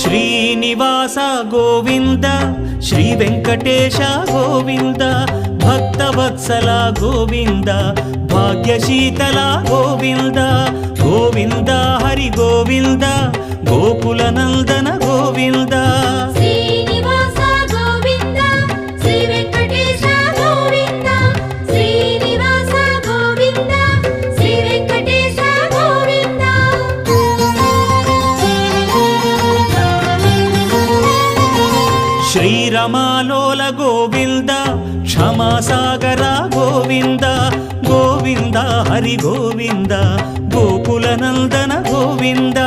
Srinivasa Govinda Shri Venkatesha Govinda Bhaktavatsala Govinda భాగ్యశీతల Govinda Govinda Hari Govinda Gokula Nandana శ్రీరమాలోల Govinda క్షమాసాగర Govinda Govinda Hari Govinda Gokula Nandana Govinda.